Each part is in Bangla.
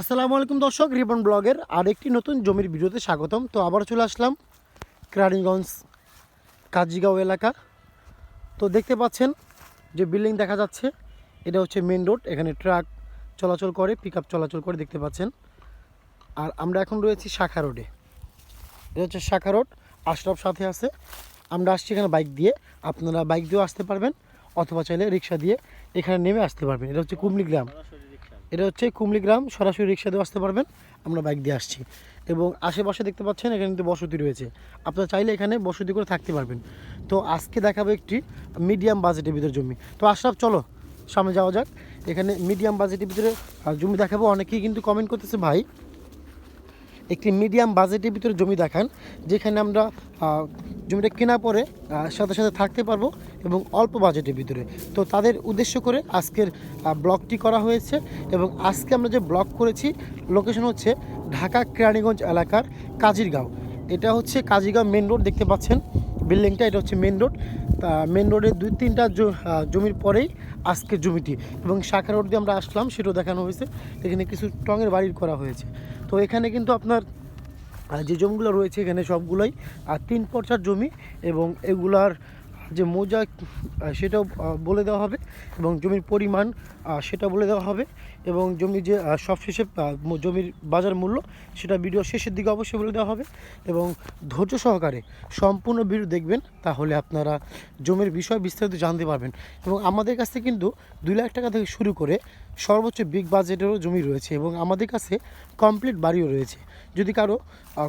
আসসালামু আলাইকুম দর্শক রিবন ব্লগের আরেকটি নতুন জমির ভিডিওতে স্বাগতম। তো আবার চলে আসলাম কেরানীগঞ্জ, কাজিগাঁও এলাকা। তো দেখতে পাচ্ছেন যে বিল্ডিং দেখা যাচ্ছে, এটা হচ্ছে মেন রোড এখানে ট্রাক চলাচল করে পিক চলাচল করে দেখতে পাচ্ছেন। আর আমরা এখন রয়েছি শাখা রোডে এটা হচ্ছে শাখা রোড আশরাফ সাথে আছে। আমরা আসছি এখানে বাইক দিয়ে। আপনারা বাইক দিয়েও আসতে পারবেন, অথবা চাইলে রিক্সা দিয়ে এখানে নেমে আসতে পারবেন। এটা হচ্ছে কুমলি গ্রাম। এটা হচ্ছে কুমলিগ্রাম, সরাসরি রিক্সা দিয়ে আসতে পারবেন। আমরা বাইক দিয়ে আসছি। এবং আশেপাশে দেখতে পাচ্ছেন, এখানে কিন্তু বসতি রয়েছে। আপনারা চাইলে এখানে বসতি করে থাকতে পারবেন। তো আজকে দেখাবো একটি মিডিয়াম বাজেটের ভিতরে জমি। তো আশরাফ, চলো, সামনে যাওয়া যাক। এখানে মিডিয়াম বাজেটের ভিতরে জমি দেখাবো। অনেকেই কিন্তু কমেন্ট করতেছে, ভাই, একটি মিডিয়াম বাজেটের ভিতরে জমি দেখান, যেখানে আমরা জমিটা কেনার পরে সাথে সাথে থাকতে পারব এবং অল্প বাজেটের ভিতরে। তো তাদের উদ্দেশ্য করে আজকের আহ, ব্লগটি করা হয়েছে এবং আজকে আমরা যে ব্লগ করেছি লোকেশন হচ্ছে ঢাকা কেরানীগঞ্জ এলাকার কাজিরগাঁও। এটা হচ্ছে কাজিরগাঁও মেন রোড দেখতে পাচ্ছেন। বিল্ডিংটা এটা হচ্ছে মেন রোড তা মেন রোডের দুই তিনটা জমির পরেই আজকের জমিটি এবং শাখা রোড দিয়ে আমরা আসলাম সেটাও দেখানো হয়েছে। এখানে কিছু টঙের বাড়ির করা হয়েছে। তো এখানে কিন্তু আপনার যে জমিগুলো রয়েছে এখানে সবগুলোই তিন পর্চার জমি এবং এগুলার যে মোজা সেটাও বলে দেওয়া হবে এবং জমির পরিমাণ সেটা বলে দেওয়া হবে এবং জমির যে সবশেষে জমির বাজার মূল্য, সেটা ভিডিও শেষের দিকে অবশ্যই বলে দেওয়া হবে এবং ধৈর্য সহকারে সম্পূর্ণ ভিডিও দেখবেন, তাহলে আপনারা জমির বিষয় বিস্তারিত জানতে পারবেন এবং আমাদের কাছে কিন্তু দুই লাখ টাকা থেকে শুরু করে সর্বোচ্চ বিগ বাজেটেরও জমি রয়েছে এবং আমাদের কাছে কমপ্লিট বাড়িও রয়েছে। যদি কারও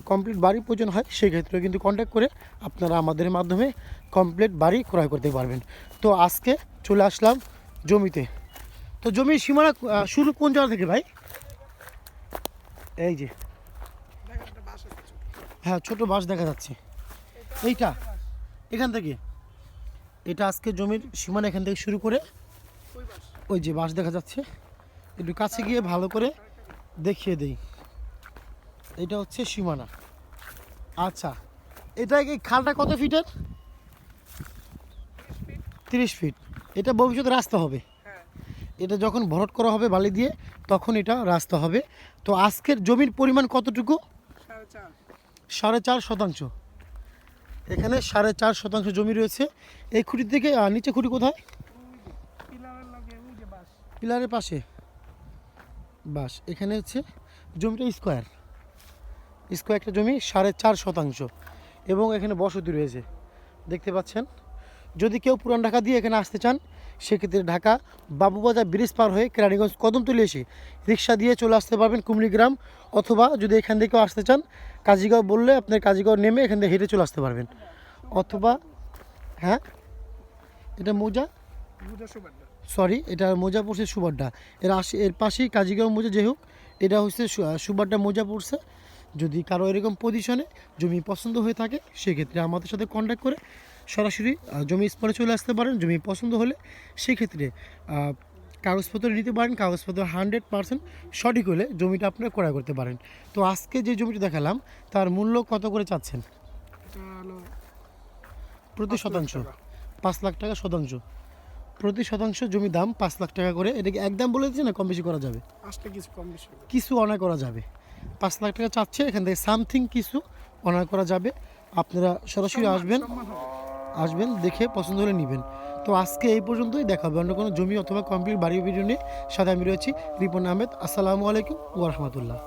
কমপ্লিট বাড়ি প্রয়োজন হয় সেক্ষেত্রে কিন্তু কন্ট্যাক্ট করে আপনারা আমাদের মাধ্যমে কমপ্লিট বাড়ি ক্রয় করতে পারবেন। তো আজকে চলে আসলাম জমিতে। তো জমির সীমানা শুরু কোন জায়গা থেকে ভাই? এই যে। হ্যাঁ ছোট বাস দেখা যাচ্ছে। এইটা? এখান থেকে? এটা আজকে জমির সীমানা এখান থেকে শুরু করে ওই যে বাস দেখা যাচ্ছে। একটু কাছে গিয়ে ভালো করে দেখিয়ে দেই। এটা হচ্ছে সীমানা। আচ্ছা এটা কি খালটা কত ফিটের? তিরিশ ফিট। এটা ভবিষ্যতে রাস্তা হবে। এটা যখন ভরট করা হবে বালি দিয়ে, তখন এটা রাস্তা হবে। তো আজকের জমির পরিমাণ কতটুকু? সাড়ে চার শতাংশ। এখানে সাড়ে চার শতাংশ জমি রয়েছে। এই খুঁটি থেকে নিচে খুঁটি কোথায়? পিলারের পাশে। বাস, এখানে হচ্ছে জমিটা স্কোয়ার। স্কোয়ার একটা জমি সাড়ে চার শতাংশ এবং এখানে বসতি রয়েছে। দেখতে পাচ্ছেন? যদি কেউ পুরান ঢাকা দিয়ে এখানে আসতে চান, সেক্ষেত্রে ঢাকা বাবুবাজার ব্রিজ পার হয়ে কেরানীগঞ্জ কদমতলি এসে রিক্সা দিয়ে চলে আসতে পারবেন কুমড়িগ্রাম অথবা যদি এখান থেকেও আসতে চান, কাজীগাঁও বললে আপনার কাজীগাঁও নেমে এখান থেকে হেঁটে চলে আসতে পারবেন। অথবা হ্যাঁ? এটা মোজা সরি এটা মোজা পড়ছে সুবাড্ডা এর আশে এর পাশেই কাজিগাঁও মোজা যে হোক এটা হচ্ছে সুবাড্ডা মোজা পড়ছে। যদি কারও এরকম পজিশনে জমি পছন্দ হয়ে থাকে সেক্ষেত্রে আমাদের সাথে কন্ট্যাক্ট করে সরাসরি জমি স্পটে চলে আসতে পারেন। জমি পছন্দ হলে সেক্ষেত্রে কাগজপত্র নিতে পারেন। কাগজপত্র হান্ড্রেড পার্সেন্ট সঠিক হলে জমিটা আপনারা ক্রয় করতে পারেন। তো আজকে যে জমিটা দেখালাম তার মূল্য কত করে চাচ্ছেন? প্রতি শতাংশ। পাঁচ লাখ টাকা শতাংশ। প্রতি শতাংশ জমি দাম পাঁচ লাখ টাকা করে। এটাকে একদম বলে দিচ্ছে না কম বেশি করা যাবে? আসলে কিছু কম বেশি কিছু অনার করা যাবে। পাঁচ লাখ টাকা চাচ্ছে এখান থেকে সামথিং কিছু অনার করা যাবে। আপনারা সরাসরি আসবেন। আসবেন দেখে পছন্দ হলে নেবেন। তো আজকে এই পর্যন্তই দেখা হবে অন্য কোনো জমি অথবা কমপ্লিট বাড়ির ভিডিও নিয়ে। সাথে আমি রয়েছি রিপন আহমেদ। আসসালামু আলাইকুম ওরহমতুল্লাহ